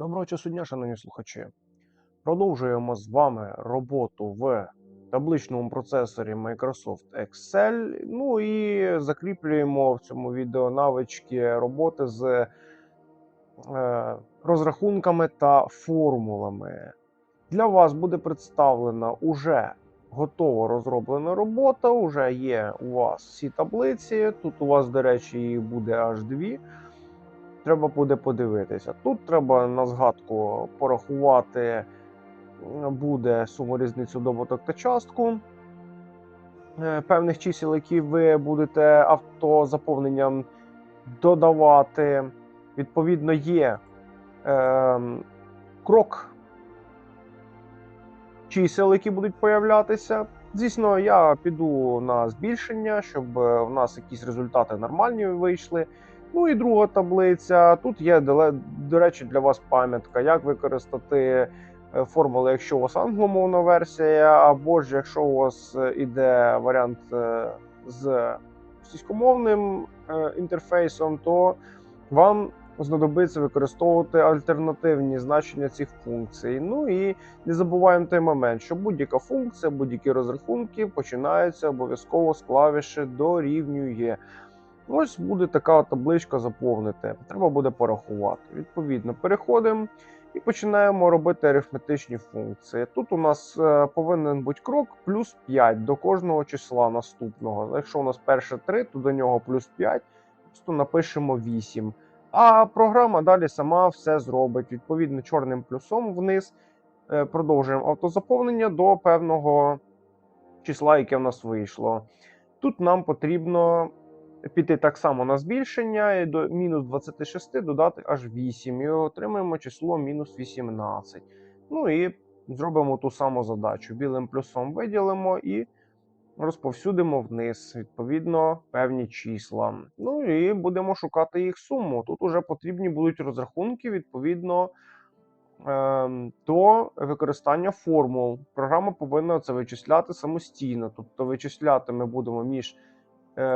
Доброго часу дня, шановні слухачі. Продовжуємо з вами роботу в табличному процесорі Microsoft Excel. Ну і закріплюємо в цьому відео навички роботи з е, розрахунками та формулами. Для вас буде представлена уже готово розроблена робота. Уже є у вас всі таблиці. Тут у вас, до речі, їх буде аж дві треба буде подивитися. Тут треба на згадку порахувати буде суму різницю добуток та частку е, певних чисел, які ви будете автозаповненням додавати. Відповідно, є е, крок чисел, які будуть появлятися. Звісно, я піду на збільшення, щоб е, в нас якісь результати нормальні вийшли. Ну і друга таблиця. Тут є до речі для вас пам'ятка, як використати е, формули, якщо у вас англомовна версія, або ж якщо у вас е, іде варіант е, з російськомовним інтерфейсом, то вам знадобиться використовувати альтернативні значення цих функцій. Ну і не забуваємо той момент, що будь-яка функція, будь-які розрахунки починаються обов'язково з клавіші дорівнює. Ось буде така табличка заповнити. Треба буде порахувати. Відповідно, переходимо і починаємо робити арифметичні функції. Тут у нас е, повинен бути крок плюс 5 до кожного числа наступного. Якщо у нас перше 3, то до нього плюс 5, просто напишемо 8. А програма далі сама все зробить. Відповідно, чорним плюсом вниз е, продовжуємо автозаповнення до певного числа, яке в нас вийшло. Тут нам потрібно піти так само на збільшення і до мінус 26 додати аж 8. І отримаємо число мінус 18. Ну і зробимо ту саму задачу. Білим плюсом виділимо і розповсюдимо вниз, відповідно, певні числа. Ну і будемо шукати їх суму. Тут уже потрібні будуть розрахунки відповідно ем, до використання формул. Програма повинна це вичисляти самостійно. Тобто вичисляти ми будемо між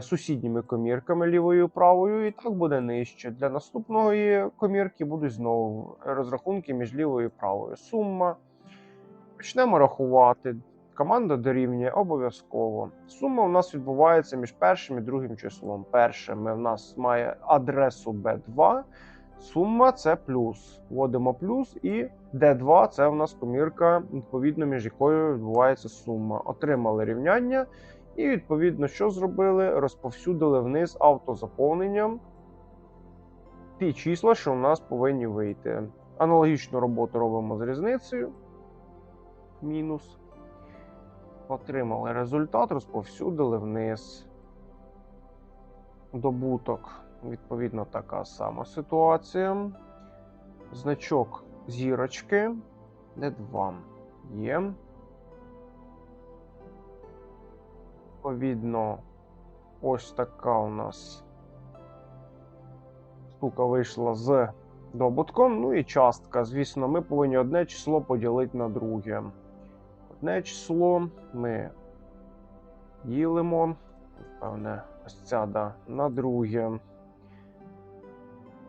сусідніми комірками лівою і правою, і так буде нижче. Для наступної комірки будуть знову розрахунки між лівою і правою. Сума. Почнемо рахувати. Команда дорівнює обов'язково. Сума у нас відбувається між першим і другим числом. Перше ми в нас має адресу B2. Сума це плюс. Вводимо плюс і D2 це в нас комірка, відповідно, між якою відбувається сума. Отримали рівняння. І відповідно, що зробили? Розповсюдили вниз автозаповненням ті числа, що у нас повинні вийти. Аналогічну роботу робимо з різницею. Мінус. Отримали результат, розповсюдили вниз. Добуток. Відповідно, така сама ситуація. Значок зірочки. D2 є. Відповідно, ось така у нас штука вийшла з добутком. Ну і частка. Звісно, ми повинні одне число поділити на друге. Одне число ми ділимо. Певне, ось ця да, на друге.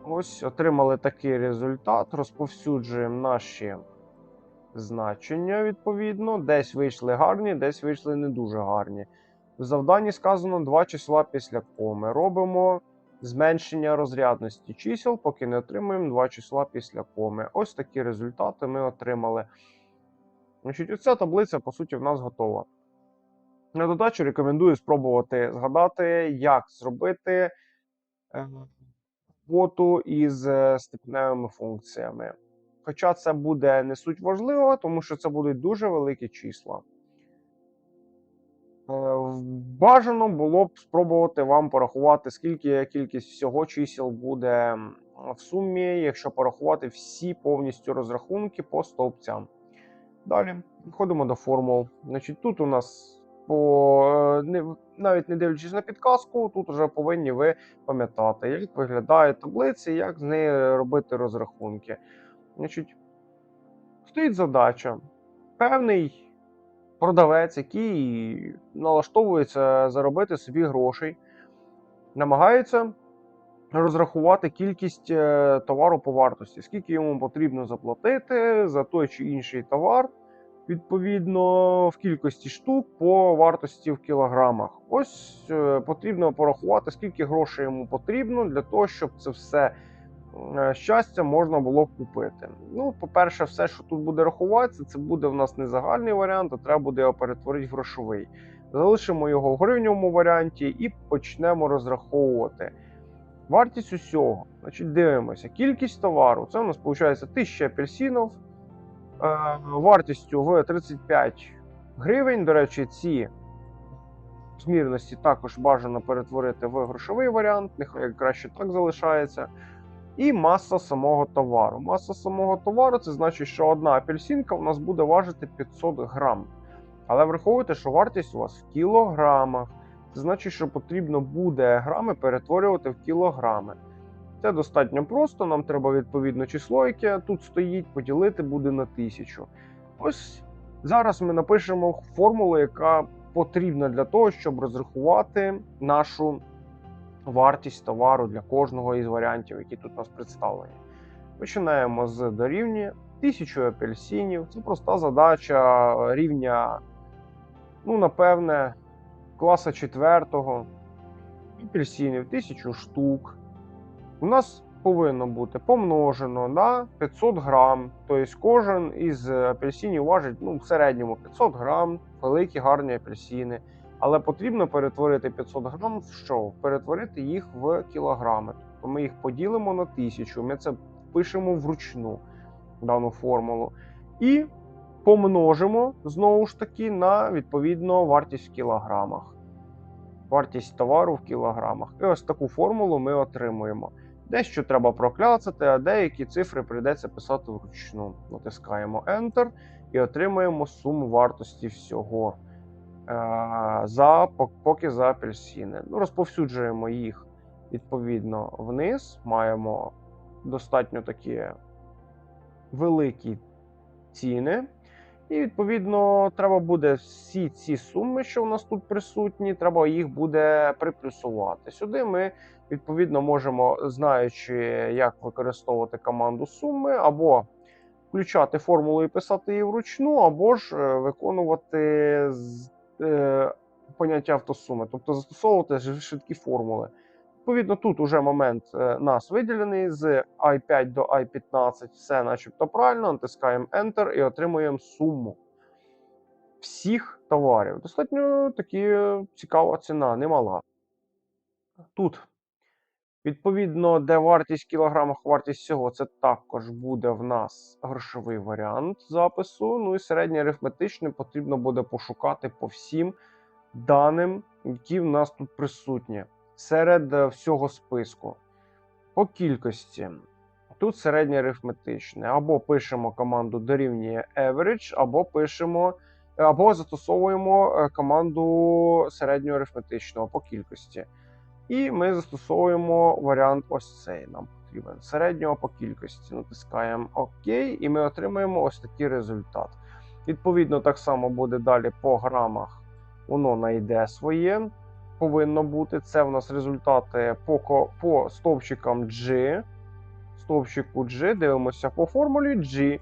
Ось отримали такий результат. Розповсюджуємо наші значення відповідно. Десь вийшли гарні, десь вийшли не дуже гарні. В завданні сказано два числа після коми. Робимо зменшення розрядності чисел, поки не отримуємо два числа після коми. Ось такі результати ми отримали. Значить, оця таблиця, по суті, в нас готова. На додачу рекомендую спробувати згадати, як зробити е, роботу із е, степеневими функціями. Хоча це буде не суть важливо, тому що це будуть дуже великі числа. Е, Бажано було б спробувати вам порахувати, скільки кількість всього чисел буде в сумі, якщо порахувати всі повністю розрахунки по стовпцям. Далі входимо до формул. Значить, тут у нас по е, не, навіть не дивлячись на підказку, тут вже повинні ви пам'ятати, як виглядають таблиці, як з неї робити розрахунки. Значить, стоїть задача. Певний продавець, який налаштовується заробити собі грошей, намагається розрахувати кількість е, товару по вартості, скільки йому потрібно заплатити за той чи інший товар, відповідно в кількості штук по вартості в кілограмах. Ось е, потрібно порахувати, скільки грошей йому потрібно для того, щоб це все щастя можна було купити. Ну, по-перше, все, що тут буде рахуватися, це буде в нас не загальний варіант, а треба буде його перетворити в грошовий. Залишимо його в гривневому варіанті і почнемо розраховувати. Вартість усього. Значить, дивимося. Кількість товару. Це у нас виходить 1000 апельсинів. Е, вартістю в 35 гривень. До речі, ці змірності також бажано перетворити в грошовий варіант, нехай краще так залишається. І маса самого товару. Маса самого товару це значить, що одна апельсинка у нас буде важити 500 грам. Але враховуйте, що вартість у вас в кілограмах. Це значить, що потрібно буде грами перетворювати в кілограми. Це достатньо просто. Нам треба відповідно число, яке тут стоїть, поділити буде на тисячу. Ось зараз ми напишемо формулу, яка потрібна для того, щоб розрахувати нашу вартість товару для кожного із варіантів, які тут у нас представлені. Починаємо з дорівнює 1000 апельсинів. Це проста задача рівня, ну, напевне, класа 4 апельсинів 1000 штук. У нас повинно бути помножено на 500 грам. Тобто кожен із апельсинів важить ну, в середньому 500 грам, великі гарні апельсини. Але потрібно перетворити 500 грам в що? Перетворити їх в кілограми. Тобто ми їх поділимо на 1000. Ми це впишемо вручну дану формулу. І помножимо знову ж таки на відповідно вартість в кілограмах. Вартість товару в кілограмах. І ось таку формулу ми отримуємо. Дещо треба прокляцати, а деякі цифри прийдеться писати вручну. Натискаємо Enter і отримуємо суму вартості всього за поки за апельсини. Ну, Розповсюджуємо їх відповідно вниз. Маємо достатньо такі великі ціни. І, відповідно, треба буде всі ці суми, що у нас тут присутні, треба їх буде приплюсувати. Сюди ми, відповідно, можемо, знаючи, як використовувати команду суми, або включати формулу і писати її вручну, або ж е, виконувати е, поняття автосуми, тобто застосовувати швидкі формули. Відповідно, тут уже момент е, нас виділений з i5 до i15, все начебто правильно. Натискаємо Enter і отримуємо суму всіх товарів. Достатньо таки цікава ціна, немала. Тут, відповідно, де вартість в кілограмах, вартість всього, це також буде в нас грошовий варіант запису. Ну і середнє арифметичне потрібно буде пошукати по всім даним, які в нас тут присутні серед е, всього списку. По кількості. Тут середнє арифметичне. Або пишемо команду дорівнює average, або пишемо, або застосовуємо е, команду середнього арифметичного по кількості. І ми застосовуємо варіант ось цей. Нам потрібен середнього по кількості. Натискаємо ОК, і ми отримаємо ось такий результат. Відповідно, так само буде далі по грамах. Воно знайде своє повинно бути. Це в нас результати по по стовпчикам G. Стовпчику G. Дивимося по формулі G.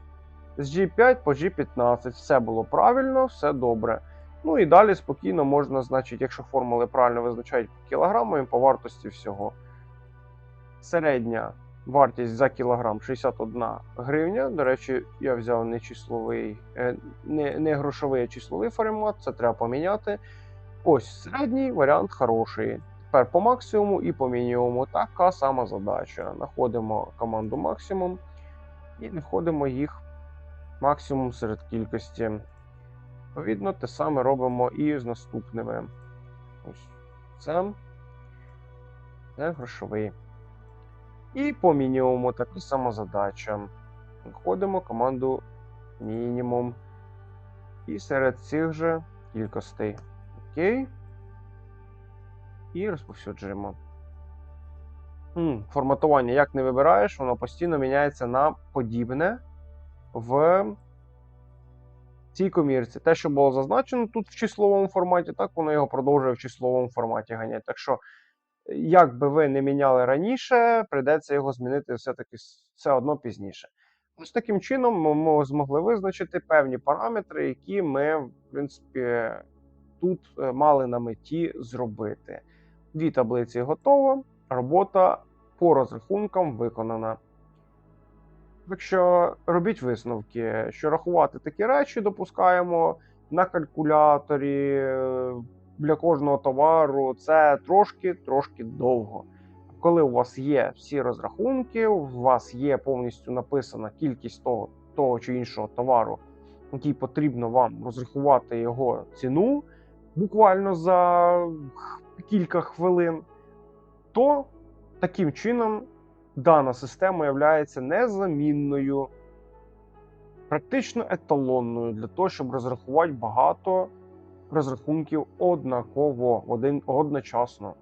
З G5 по G15. Все було правильно, все добре. Ну і далі спокійно можна, значить, якщо формули правильно визначають кілограмами по вартості всього. Середня вартість за кілограм 61 гривня. До речі, я взяв не числовий, е, не, не грошовий, а числовий формат, це треба поміняти. Ось середній варіант хороший. Тепер по максимуму і по мінімуму така сама задача. Знаходимо команду максимум і знаходимо їх максимум серед кількості. Відповідно, те саме робимо і з наступними. Ось це. Це грошовий. І по мінімуму така сама задача. Знаходимо команду мінімум. І серед цих же кількостей. Окей. І розповсюджуємо. Форматування як не вибираєш, воно постійно міняється на подібне в цій комірці. Те, що було зазначено тут в числовому форматі, так воно його продовжує в числовому форматі ганяти. Так що як би ви не міняли раніше, прийдеться його змінити все-таки все одно пізніше. Ось таким чином ми, змогли визначити певні параметри, які ми, в принципі, тут е, мали на меті зробити. Дві таблиці готово, робота по розрахункам виконана. Так що робіть висновки, що рахувати такі речі допускаємо на калькуляторі е, для кожного товару. Це трошки трошки довго. Коли у вас є всі розрахунки, у вас є повністю написана кількість того, того чи іншого товару, який потрібно вам розрахувати його ціну буквально за кілька хвилин, то таким чином дана система є незамінною, практично еталонною для того, щоб розрахувати багато розрахунків однаково, один, одночасно.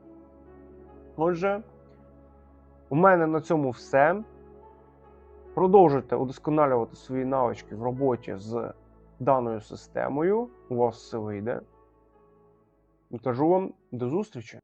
Отже, у мене на цьому все. Продовжуйте удосконалювати свої навички в роботі з даною системою. У вас все вийде. І кажу вам до зустрічі!